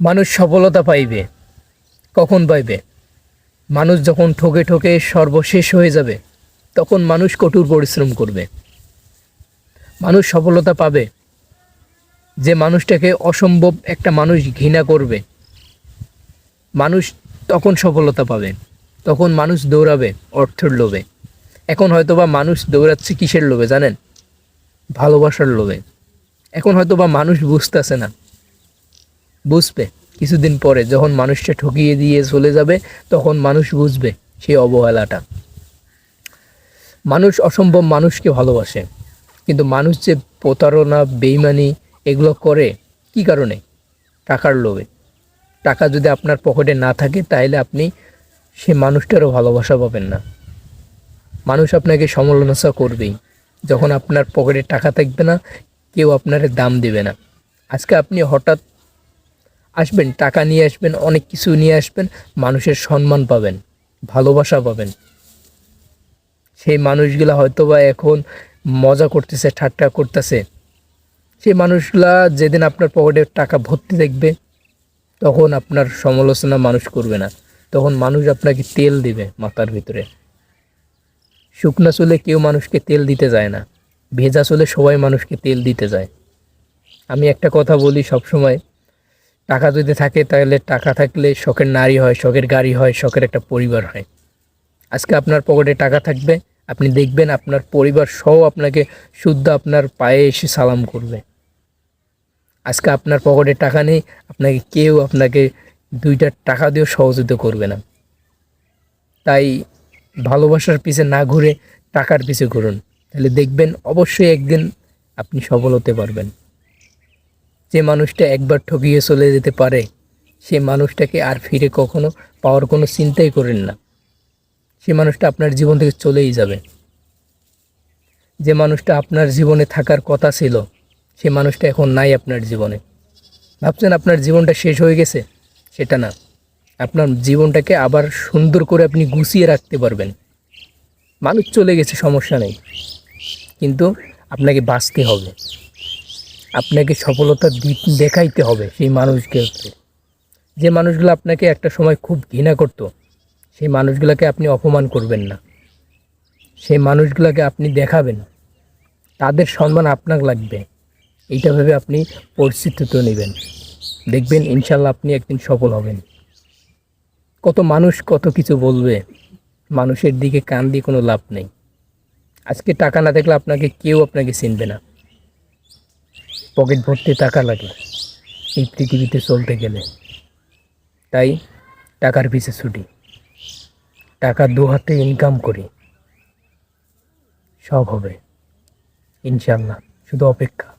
মানুষ সফলতা পাইবে। কখন পাইবে? মানুষ যখন ঠকে ঠকে সর্বশেষ হয়ে যাবে, তখন মানুষ কঠোর পরিশ্রম করবে। মানুষ সফলতা পাবে যে মানুষটাকে অসম্ভব একটা মানুষ ঘৃণা করবে। মানুষ তখন সফলতা পাবে, তখন মানুষ দৌড়াবে, অর্থের লোভে। এখন হয়তোবা মানুষ দৌড়াচ্ছে কিসের লোভে জানেন? ভালোবাসার লোভে। এখন হয়তোবা মানুষ বুঝতেছে না। বুঝবে কিছুদিন পরে। যখন মানুষটা ঠকিয়ে দিয়ে চলে যাবে, তখন মানুষ বুঝবে সেই অবহেলাটা। মানুষ অসম্ভব মানুষকে ভালোবাসে। কিন্তু মানুষ যে প্রতারণা, বেইমানি এগুলো করে, কি কারণে? টাকার লোভে। টাকা যদি আপনার পকেটে না থাকে তাহলে আপনি সে মানুষটারও ভালোবাসা পাবেন না। মানুষ আপনাকে সমালোচনা করবেই। যখন আপনার পকেটে টাকা থাকবে না, কেউ আপনার দাম দেবে না। আজকে আপনি হঠাৎ আসবেন, টাকা নিয়ে আসবেন, অনেক কিছু নিয়ে আসবেন, মানুষের সম্মান পাবেন, ভালোবাসা পাবেন। সেই মানুষগুলা হয়তো বা এখন মজা করতেছে, ঠাট্টা করতেছে। সেই মানুষগুলা যেদিন আপনার পকেটে টাকা ভর্তি দেখবে, তখন আপনার সমালোচনা মানুষ করবে না। তখন মানুষ আপনাকে তেল দিবে মাথার ভিতরে। শুকনা চুলে কেউ মানুষকে তেল দিতে যায় না, ভেজা চুলে সবাই মানুষকে তেল দিতে যায়। আমি একটা কথা বলি সবসময় টাকা যদি থাকে, তাহলে টাকা থাকলে শখের নারী হয়, শখের গাড়ি হয়, শখের একটা পরিবার হয়। আজকে আপনার পকেটে টাকা থাকবে, আপনি দেখবেন আপনার পরিবার সহ আপনাকে শুদ্ধ আপনার পায়ে এসে সালাম করবে। আজকে আপনার পকেটে টাকা নেই, আপনাকে কেউ আপনাকে দুইটা টাকা দিয়েও সহযোগিতা করবে না। তাই ভালোবাসার পিছে না ঘুরে টাকার পিছে ঘুরুন। তাহলে দেখবেন অবশ্যই একদিন আপনি সফল হতে পারবেন। যে মানুষটা একবার ঠকিয়ে চলে যেতে পারে, সে মানুষটাকে আর ফিরে কখনো পাওয়ার কোনো চিন্তাই করেন না। সে মানুষটা আপনার জীবন থেকে চলেই যাবে। যে মানুষটা আপনার জীবনে থাকার কথা ছিল, সে মানুষটা এখন নাই আপনার জীবনে। ভাবছেন আপনার জীবনটা শেষ হয়ে গেছে? সেটা না। আপনার জীবনটাকে আবার সুন্দর করে আপনি গুছিয়ে রাখতে পারবেন। মানুষ চলে গেছে, সমস্যা নেই। কিন্তু আপনাকে বাঁচতে হবে। আপনাকে সফলতা দেখাইতে হবে সেই মানুষকে যে মানুষগুলো আপনাকে একটা সময় খুব ঘৃণা করতো, সেই মানুষগুলোকে আপনি অপমান করবেন না। সেই মানুষগুলোকে আপনি দেখাবেন। তাদের সম্মান আপনার লাগবে। এইটা ভেবে আপনি পরিস্থিতিতে নেবেন। দেখবেন ইনশাল্লাহ আপনি একদিন সফল হবেন। কত মানুষ কত কিছু বলবে, মানুষের দিকে কান দিয়ে কোনো লাভ নেই। আজকে টাকা না থাকলে আপনাকে কেউ আপনাকে চিনবে না। পকেট ভর্তি টাকা লাগে এই পৃথিবীতে চলতে গেলে। তাই টাকার পিছে ছুটি। টাকা দু হাতে ইনকাম করি। সব হবে। ইনশাল্লাহ শুধু অপেক্ষা।